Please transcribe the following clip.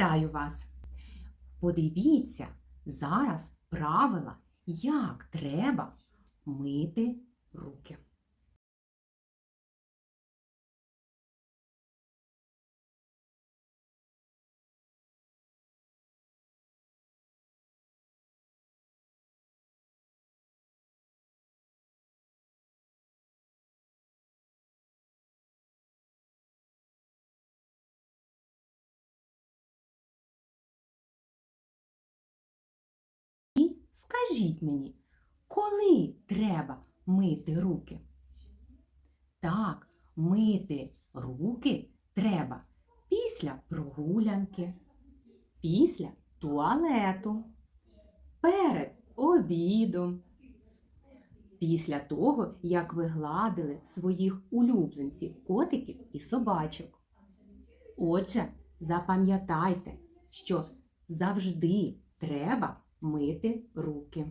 Вітаю вас! Подивіться зараз правила, як треба мити руки. Скажіть мені, коли треба мити руки? Так, мити руки треба після прогулянки, після туалету, перед обідом, після того, як ви гладили своїх улюбленців, котиків і собачок. Отже, запам'ятайте, що завжди треба мити руки.